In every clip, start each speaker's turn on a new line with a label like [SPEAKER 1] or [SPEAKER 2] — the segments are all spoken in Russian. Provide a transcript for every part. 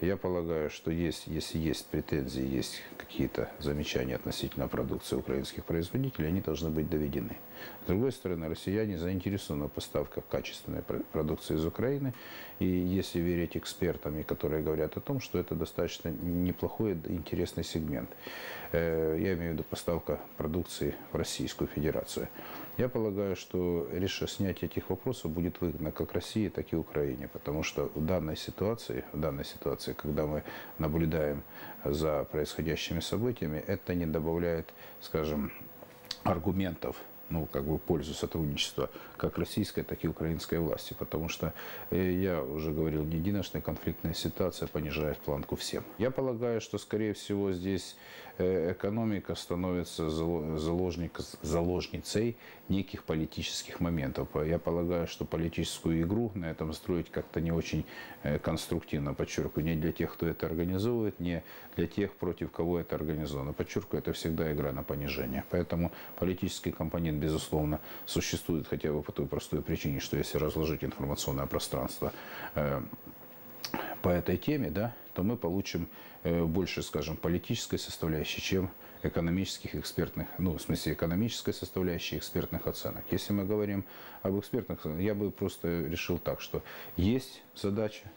[SPEAKER 1] Я полагаю, что есть, если есть претензии, есть какие-то замечания относительно продукции украинских производителей, они должны быть доведены. С другой стороны, россияне заинтересованы в поставках качественной продукции из Украины. И если верить экспертам, которые говорят о том, что это достаточно неплохой, интересный сегмент. Э, я имею в виду поставка продукции в Российскую Федерацию. Я полагаю, что решение снятия этих вопросов будет выгодно как России, так и Украине. Потому что в данной ситуации, в данной ситуации когда мы наблюдаем за происходящими событиями, это не добавляет, скажем, аргументов ну, как бы пользу сотрудничества как российской, так и украинской власти. Потому что, э, я уже говорил, не единожды конфликтная ситуация понижает планку всем. Я полагаю, что, скорее всего, здесь э, экономика становится заложник, заложницей неких политических моментов. Я полагаю, что политическую игру на этом строить как-то не очень э, конструктивно, подчеркиваю, не для тех, кто это организовывает, не для тех, против кого это организовано. Подчеркиваю, это всегда игра на понижение. Поэтому политический компонент безусловно, существует хотя бы по той простой причине, что если разложить информационное пространство э, по этой теме, да, то мы получим э, больше, скажем, политической составляющей, чем экономических экспертных, ну, в смысле экономической составляющей экспертных оценок. Если мы говорим об экспертных, я бы просто решил так, что есть задача,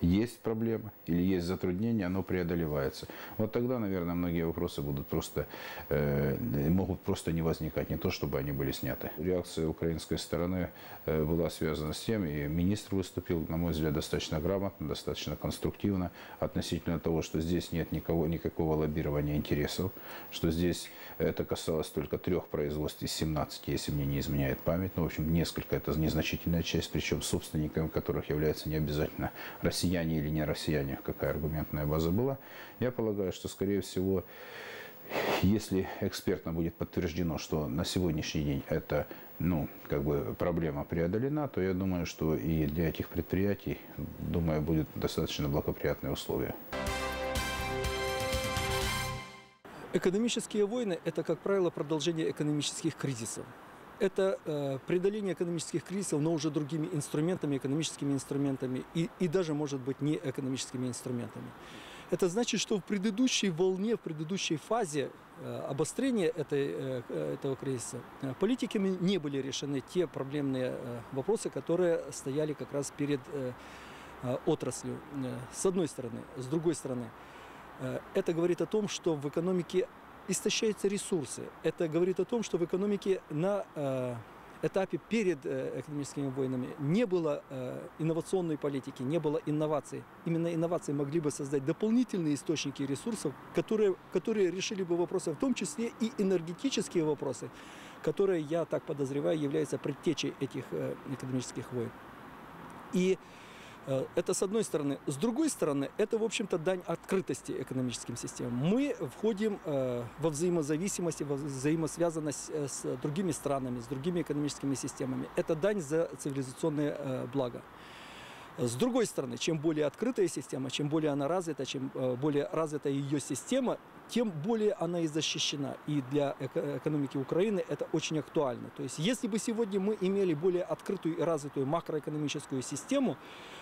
[SPEAKER 1] есть проблема или есть затруднение, оно преодолевается. Вот тогда, наверное, многие вопросы будут просто, э, могут просто не возникать, не то, чтобы они были сняты. Реакция украинской стороны э, была связана с тем, и министр выступил, на мой взгляд, достаточно грамотно, достаточно конструктивно относительно того, что здесь нет никого, никакого лоббирования интересов, что здесь это касалось только трех производств из 17, если мне не изменяет память. Ну, в общем, несколько, это незначительная часть, причем собственниками которых является не обязательно Россия россияне или не россияне, какая аргументная база была, я полагаю, что, скорее всего, если экспертно будет подтверждено, что на сегодняшний день эта ну, как бы проблема преодолена, то я думаю, что и для этих предприятий, думаю, будут достаточно благоприятные условия.
[SPEAKER 2] Экономические войны – это, как правило, продолжение экономических кризисов это э, преодоление экономических кризисов, но уже другими инструментами, экономическими инструментами и, и даже, может быть, не экономическими инструментами. Это значит, что в предыдущей волне, в предыдущей фазе э, обострения этой, э, этого кризиса э, политиками не были решены те проблемные э, вопросы, которые стояли как раз перед э, э отраслью, э, с одной стороны. С другой стороны, э, это говорит о том, что в экономике истощаются ресурсы. Это говорит о том, что в экономике на э, этапе перед э, экономическими войнами не было э, инновационной политики, не было инноваций. Именно инновации могли бы создать дополнительные источники ресурсов, которые, которые решили бы вопросы, в том числе и энергетические вопросы, которые, я так подозреваю, являются предтечей этих экономических войн. И это с одной стороны. С другой стороны, это, в общем-то, дань открытости экономическим системам. Мы входим э, во взаимозависимость, во взаимосвязанность э, с другими странами, с другими экономическими системами. Это дань за цивилизационное благо. С другой стороны, чем более открытая система, чем более она развита, чем более развита ее система, тем более она и защищена. И для экономики Украины это очень актуально. То есть, если бы сегодня мы имели более открытую и развитую макроэкономическую систему,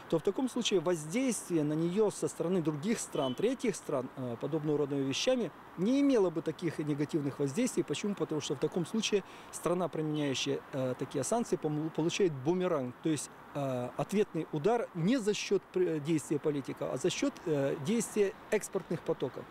[SPEAKER 2] то в таком случае воздействие на нее со стороны других стран, третьих стран, э, подобного рода вещами, не имело бы таких негативных воздействий. Почему? Потому что в таком случае страна, применяющая э, такие санкции, получает бумеранг, то есть э, ответный удар не за счет действия политика, а за счет действия экспортных потоков.